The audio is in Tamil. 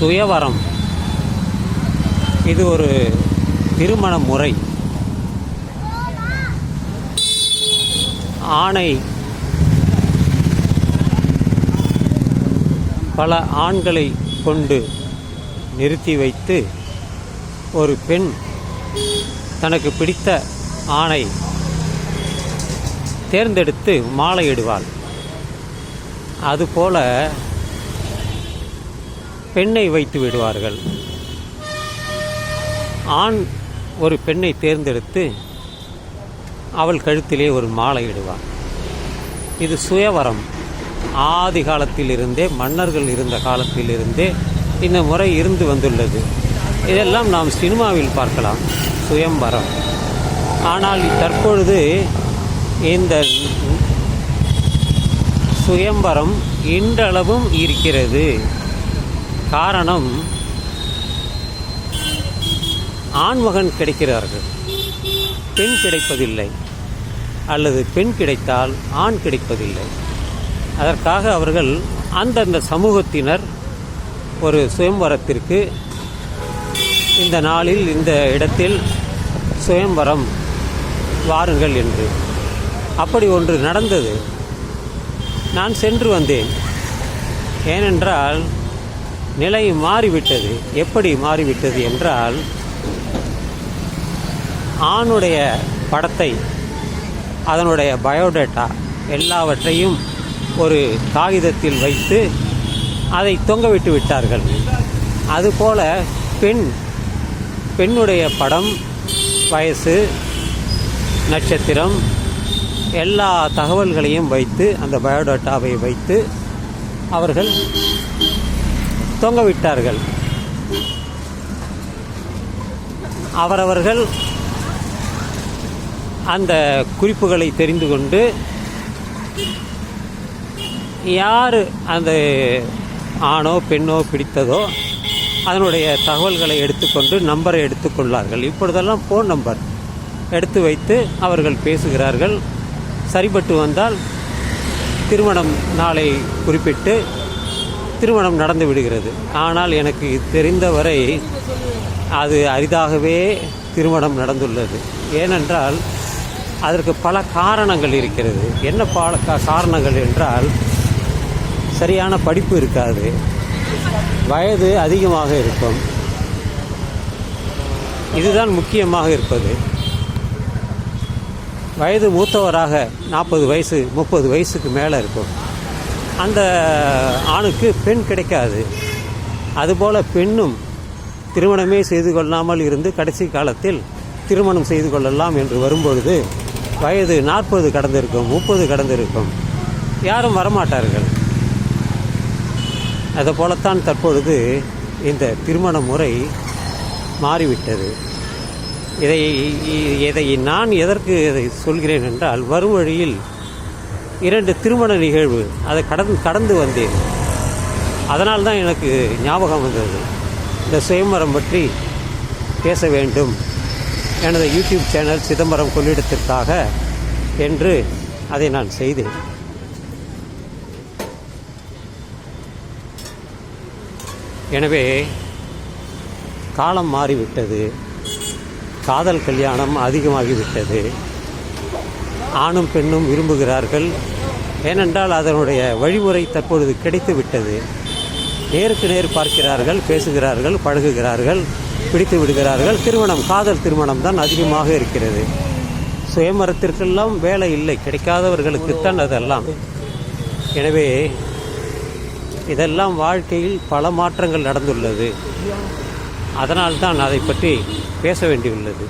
சுயவரம். இது ஒரு திருமண முறை. ஆணை. பல ஆண்களை கொண்டு நிறுத்தி வைத்து ஒரு பெண் தனக்கு பிடித்த ஆணை தேர்ந்தெடுத்து மாலையிடுவாள். அதுபோல பெண்ணை வைத்து விடுவார்கள். ஆண் ஒரு பெண்ணை தேர்ந்தெடுத்து அவள் கழுத்திலே ஒரு மாலை இடுவார். இது சுயவரம். ஆதி காலத்திலிருந்தே மன்னர்கள் இருந்த காலத்திலிருந்தே இந்த முறை இருந்து வந்துள்ளது. இதெல்லாம் நாம் சினிமாவில் பார்க்கலாம். சுயம்பரம் ஆனால் தற்பொழுது இந்த சுயம்பரம் இன்றளவும் இருக்கிறது. காரணம் ஆண்மகன் கிடைக்கிறார்கள். பெண் கிடைப்பதில்லை. அல்லது பெண் கிடைத்தால் ஆண் கிடைப்பதில்லை. அதற்காக அவர்கள் அந்தந்த சமூகத்தினர் ஒரு சுயம்பரத்திற்கு இந்த நாளில் இந்த இடத்தில் சுயம்பரம் வாருங்கள் என்று. அப்படி ஒன்று நடந்தது. நான் சென்று வந்தேன். ஏனென்றால் நிலை மாறிவிட்டது. எப்படி மாறிவிட்டது என்றால் ஆணுடைய படத்தை அதனுடைய பயோடேட்டா எல்லாவற்றையும் ஒரு காகிதத்தில் வைத்து அதை தொங்கவிட்டு விட்டார்கள். அதுபோல பெண் பெண்ணுடைய படம் வயசு நட்சத்திரம் எல்லா தகவல்களையும் வைத்து அந்த பயோடேட்டாவை வைத்து அவர்கள் தொங்கவிட்டார்கள். அவரவர்கள் அந்த குறிப்புகளை தெரிந்து கொண்டு யார் அந்த ஆணோ பெண்ணோ பிடித்ததோ அதனுடைய தகவல்களை எடுத்துக்கொண்டு நம்பரை எடுத்துக்கொள்ளார்கள். இப்பொழுதெல்லாம் ஃபோன் நம்பர் எடுத்து வைத்து அவர்கள் பேசுகிறார்கள். சரிபட்டு வந்தால் திருமணம் நாளை குறிப்பிட்டு திருமணம் நடந்து விடுகிறது. ஆனால் எனக்கு தெரிந்தவரை அது அரிதாகவே திருமணம் நடந்துள்ளது. ஏனென்றால் அதற்கு பல காரணங்கள் இருக்கிறது. என்ன பல காரணங்கள் என்றால் சரியான படிப்பு இருக்காது. வயது அதிகமாக இருக்கும். இதுதான் முக்கியமாக இருப்பது. வயது மூத்தவராக நாற்பது வயசு முப்பது வயசுக்கு மேலே இருக்கும். அந்த ஆணுக்கு பெண் கிடைக்காது. அதுபோல் பெண்ணும் திருமணமே செய்து கொள்ளாமல் இருந்து கடைசி காலத்தில் திருமணம் செய்து கொள்ளலாம் என்று வரும்பொழுது வயது நாற்பது கடந்திருக்கும் முப்பது கடந்திருக்கும். யாரும் வரமாட்டார்கள். அதை போலத்தான் தற்பொழுது இந்த திருமண முறை மாறிவிட்டது. இதை இதை நான் எதற்கு இதை சொல்கிறேன் என்றால் வரும் வழியில் இரண்டு திருமண நிகழ்வு. அதை கடந்து கடந்து வந்தேன். அதனால் தான் எனக்கு ஞாபகம் வந்தது. இந்த சுயம்பரம் பற்றி பேச வேண்டும். எனது யூடியூப் சேனல் சிதம்பரம் கொள்ளிடத்திற்காக என்று அதை நான் செய்தேன். எனவே காலம் மாறிவிட்டது. காதல் கல்யாணம் அதிகமாகிவிட்டது. ஆணும் பெண்ணும் விரும்புகிறார்கள். ஏனென்றால் அதனுடைய வழிமுறை தற்பொழுது கிடைத்து விட்டது நேருக்கு நேர் பார்க்கிறார்கள் பேசுகிறார்கள் பழகுகிறார்கள் பிடித்து விடுகிறார்கள். திருமணம் காதல் திருமணம் தான் அதிகமாக இருக்கிறது. சுயமரத்திற்கெல்லாம் வேலை இல்லை கிடைக்காதவர்களுக்குத்தான் அதெல்லாம். எனவே இதெல்லாம் வாழ்க்கையில் பல மாற்றங்கள் நடந்துள்ளது. அதனால்தான் அதை பற்றி பேச வேண்டியுள்ளது.